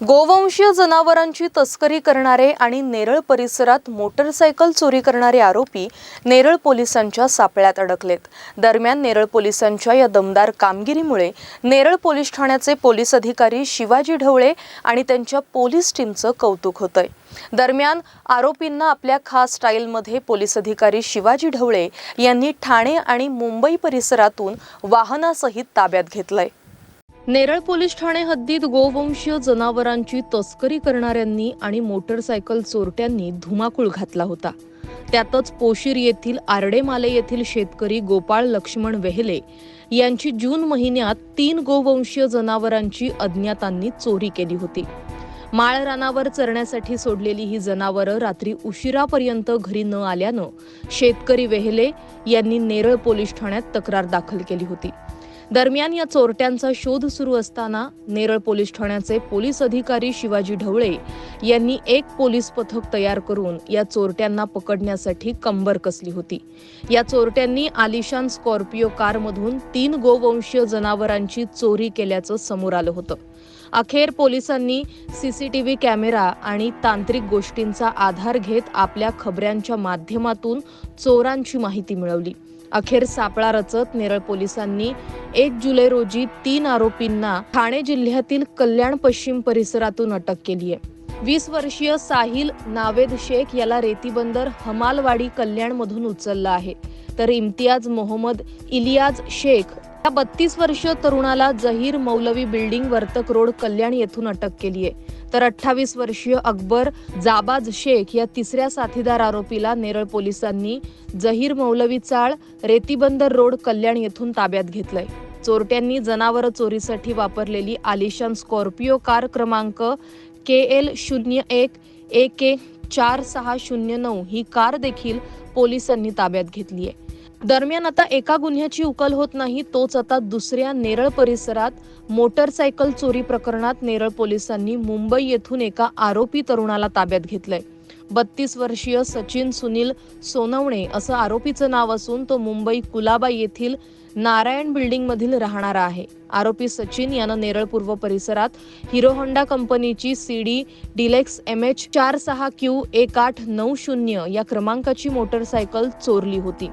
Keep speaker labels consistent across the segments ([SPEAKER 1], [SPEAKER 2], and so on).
[SPEAKER 1] गोवंशीय जनावरांची तस्करी करणारे आणि नेरळ परिसरात मोटरसायकल चोरी करणारे आरोपी नेरळ पोलिसांच्या सापळ्यात अडकलेत. दरम्यान नेरळ पोलिसांच्या या दमदार कामगिरीमुळे नेरळ पोलीस ठाण्याचे पोलीस अधिकारी शिवाजी ढवळे आणि त्यांच्या पोलीस टीमचं कौतुक होतंय. दरम्यान आरोपींना आपल्या खास स्टाईलमध्ये पोलीस अधिकारी शिवाजी ढवळे यांनी ठाणे आणि मुंबई परिसरातून वाहनासहित ताब्यात घेतलंय. नेरळ पोलीस ठाणे हद्दीत गोवंशीय जनावरांची तस्करी करणाऱ्यांनी आणि मोटरसायकल चोरट्यांनी धुमाकूळ घातला होता. त्यातच पोशीर येथील आरडेमाले येथील शेतकरी गोपाळ लक्ष्मण वेहले यांची जून महिन्यात तीन गोवंशीय जनावरांची अज्ञातांनी चोरी केली होती. माळ रानावर चरण्यासाठी सोडलेली ही जनावरं रात्री उशिरापर्यंत घरी न आल्यानं शेतकरी वेहले यांनी नेरळ पोलीस ठाण्यात तक्रार दाखल केली होती. दरम्यान या चोरट्यांचा शोध सुरू असताना नेरळ पोलीस ठाण्याचे पोलीस अधिकारी शिवाजी ढवळे यांनी एक पोलीस पथक तयार करून या चोरट्यांना पकडण्यासाठी कंबर कसली होती. या चोरट्यांनी आलिशान स्कॉर्पिओ कारमधून तीन गोवंशीय जनावरांची चोरी केल्याचं समोर आलं होतं. अखेर पोलिसांनी सीसीटीव्ही कॅमेरा आणि तांत्रिक गोष्टींचा आधार घेत आपल्या खबऱ्यांच्या माध्यमातून चोरांची माहिती मिळवली. अखेर सापळा रचत नेरळ पोलिसांनी एक जुलै रोजी तीन आरोपींना ठाणे जिल्ह्यातील कल्याण पश्चिम परिसरातून अटक केली आहे. वीस वर्षीय साहिल नावेद शेख याला रेतीबंदर हमालवाडी कल्याणमधून उचललं आहे. तर इम्तियाज मोहम्मद इलियाज शेख या बत्तीस वर्षीय तरुणाला जहीर मौलवी बिल्डिंग वर्तक रोड कल्याण येथून अटक केली आहे. तर अठ्ठावीस वर्षीय अकबर जाबाज शेख या तिसऱ्या साथीदार आरोपीला नेरळ पोलिसांनी जहीर मौलवी चाळ रेतीबंदर रोड कल्याण येथून ताब्यात घेतलंय. चोरट्यांनी जनावरं चोरीसाठी वापरलेली आलिशान स्कॉर्पिओ कार क्रमांक के एल शून्य एक ए के चार सहा शून्य नऊ ही कार देखील पोलिसांनी ताब्यात घेतली आहे. दरम्यान आता एका गुन्ह्याची उकल होत नाही तोच आता दुसऱ्या नेरळ परिसरात मोटरसायकल चोरी प्रकरणात नेरळ पोलिसांनी मुंबई येथून एका आरोपी तरुणाला ताब्यात घेतलंय. बत्तीस वर्षीय सचिन सुनील सोनवणे असं आरोपीचं नाव असून तो मुंबई कुलाबा येथील नारायण बिल्डिंग मधील राहणारा आहे. आरोपी सचिन यानं नेरळ पूर्व परिसरात हिरो होंडा कंपनीची सीडी डिलेक्स एम एच चार सहा क्यू एक आठ नऊ शून्य या क्रमांकाची मोटरसायकल चोरली होती.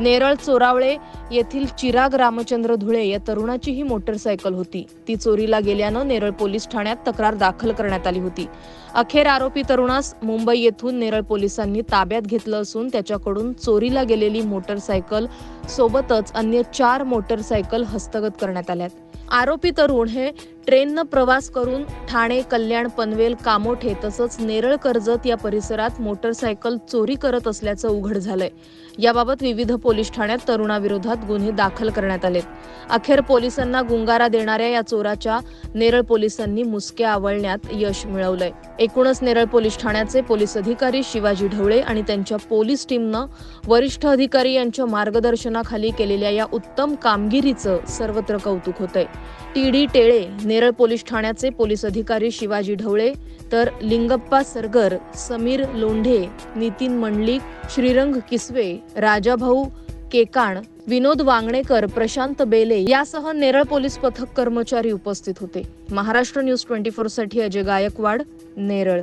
[SPEAKER 1] नेरळ चोरावळे येथील चिराग रामचंद्र धुळे या तरुणाची ही मोटरसायकल होती. ती चोरीला गेल्यानं नेरळ पोलीस ठाण्यात तक्रार दाखल करण्यात आली होती. अखेर आरोपी तरुणास मुंबई येथून नेरळ पोलिसांनी ताब्यात घेतलं असून त्याच्याकडून चोरीला गेलेली मोटरसायकल सोबतच अन्य चार मोटरसायकल हस्तगत करण्यात आल्यात. आरोपी तरुण हे ट्रेननं प्रवास करून ठाणे कल्याण पनवेल कामोठे तसंच नेरळ कर्जत या परिसरात मोटरसायकल चोरी करत असल्याचं उघड झालंय. याबाबत विविध पोलीस ठाण्यात तरुणाविरोधात गुन्हे दाखल करण्यात आले. अखेर पोलिसांना गुंगारा देणाऱ्या या चोराच्या नेरळ पोलिसांनी मुसक्या आवळण्यात यश मिळवलंय. एकूणच नेरळ पोलीस ठाण्याचे पोलीस अधिकारी शिवाजी ढवळे आणि त्यांच्या पोलीस टीमनं वरिष्ठ अधिकारी यांच्या मार्गदर्शनाखाली केलेल्या या उत्तम कामगिरीचं सर्वत्र कौतुक होतंय. T D Tele Neral police ठाण्याचे पोलीस अधिकारी शिवाजी ढवळे तर लिंगप्पा सरगर समीर लोंढे नितीन मंडलिक श्रीरंग किसवे राजाभाऊ केकाण विनोद वांगणेकर प्रशांत बेले यासह नेरळ पोलीस पथक कर्मचारी उपस्थित होते. महाराष्ट्र न्यूज ट्वेंटी फोरसाठी अजय गायकवाड नेरळ.